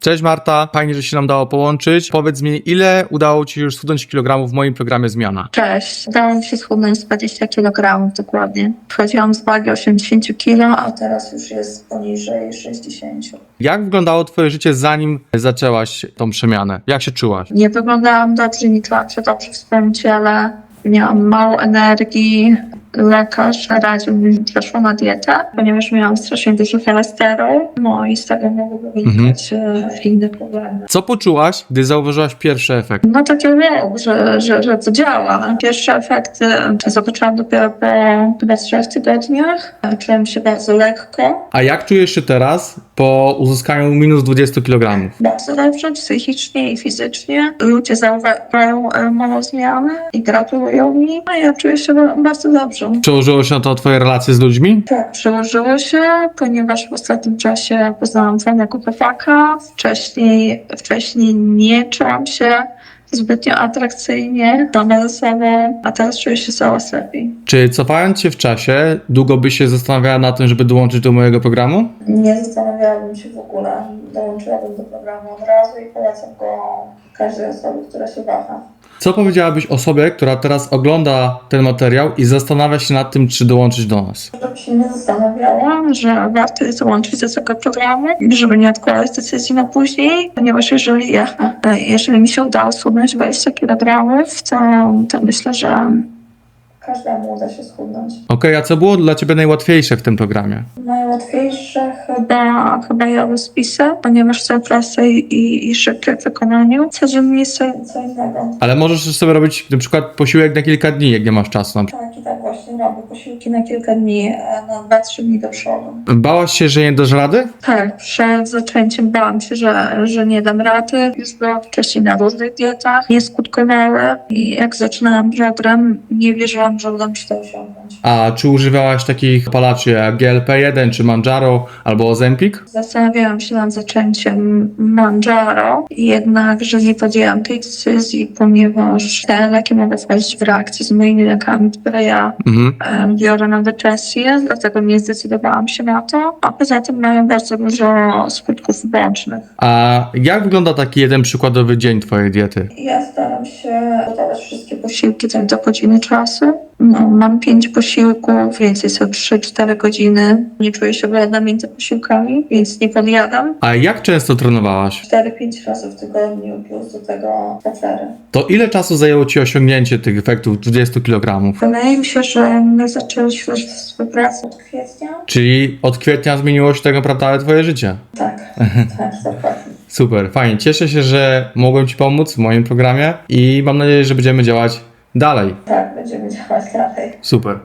Cześć Marta, fajnie, że się nam dało połączyć. Powiedz mi, ile udało Ci już schudnąć kilogramów w moim programie Zmiana? Cześć. Udało mi się schudnąć 20 kg dokładnie. Wchodziłam z wagi 80 kg, a teraz już jest poniżej 60. Jak wyglądało Twoje życie zanim zaczęłaś tą przemianę? Jak się czułaś? Nie wyglądałam dobrze, nie czułam się dobrze w swoim ciele. Miałam mało energii. Lekarz radził mi, przeszła na dietę, ponieważ miałam strasznie dużo cholesterol. No i z tego mogły wynikać e, inne problemy. Co poczułaś, gdy zauważyłaś pierwszy efekt? No takie wow, że, że, że to działa. Pierwsze efekty zobaczyłam dopiero po chyba trzech tygodniach. Czułem się bardzo lekko, A jak czujesz się teraz po uzyskaniu minus 20 kg? bardzo dobrze psychicznie i fizycznie. Ludzie zauważają e, moją zmianę i gratulują mi, a ja czuję się ba- bardzo dobrze. Przełożyło się to Twoje relacje z ludźmi? Tak, przełożyło się, ponieważ w ostatnim czasie poznałam fajnego chłopaka. Wcześniej, wcześniej nie czułam się zbytnio atrakcyjnie, ze sobą, a teraz czuję się coraz lepiej. Czy cofając się w czasie, długo byś się zastanawiała na tym, żeby dołączyć do mojego programu? Nie zastanawiałabym się w ogóle. Dołączyłabym do programu od razu i polecam go każdej osobie, która się waha. Co powiedziałabyś osobie, która teraz ogląda ten materiał i zastanawia się nad tym, czy dołączyć do nas? Żebym się nie zastanawiała, że warto jest dołączyć do tego programu, żeby nie odkładać decyzji na później, ponieważ jeżeli, ja, jeżeli mi się udało schudnąć 20 kg, to, to myślę, że każdemu uda się schudnąć. Okej, a co było dla Ciebie najłatwiejsze w tym programie? Najłatwiejsze chyba, chyba jadłospisy, ponieważ są proste i, i, szybkie w wykonaniu. Codziennie co, co innego. Ale możesz sobie robić na przykład posiłek na kilka dni, jak nie masz czasu. na przykład. Tak, i tak właśnie robię posiłki na kilka dni, e, na 2-3 dni do przodu. Bałaś się, że nie dasz rady? Tak, przed zaczęciem bałam się, że, że nie dam rady. Już byłam wcześniej na różnych dietach, nie skutkowały i jak zaczynałam program, nie wierzyłam, że uda mi się to osiągnąć. A czy używałaś takich palaczy jak GLP-1 czy Manjaro albo Ozempik? Zastanawiałam się nad zaczęciem Manjaro, jednak, że nie podjęłam tej decyzji, ponieważ te leki mogą wchodzić w reakcję z moimi lekami, które ja Mhm. biorę na depresję, dlatego nie zdecydowałam się na to. A poza tym mają bardzo dużo skutków ubocznych. A jak wygląda taki jeden przykładowy dzień Twojej diety? Ja staram się gotować wszystkie posiłki do godziny czasu. No, mam pięć posiłków, więcej są 3-4 godziny. Nie czuję się głodna między posiłkami, więc nie podjadam. A jak często trenowałaś? 4-5 razy w tygodniu plus do tego spacery. To ile czasu zajęło Ci osiągnięcie tych efektów 20 kg? Wydaje mi się, że my zaczęliśmy współpracę od kwietnia. Czyli od kwietnia zmieniło się tak naprawdę Twoje życie. Tak, tak, dokładnie. Super, fajnie. Cieszę się, że mogłem Ci pomóc w moim programie i mam nadzieję, że będziemy działać dalej. Tak, będziemy działać dalej. Super.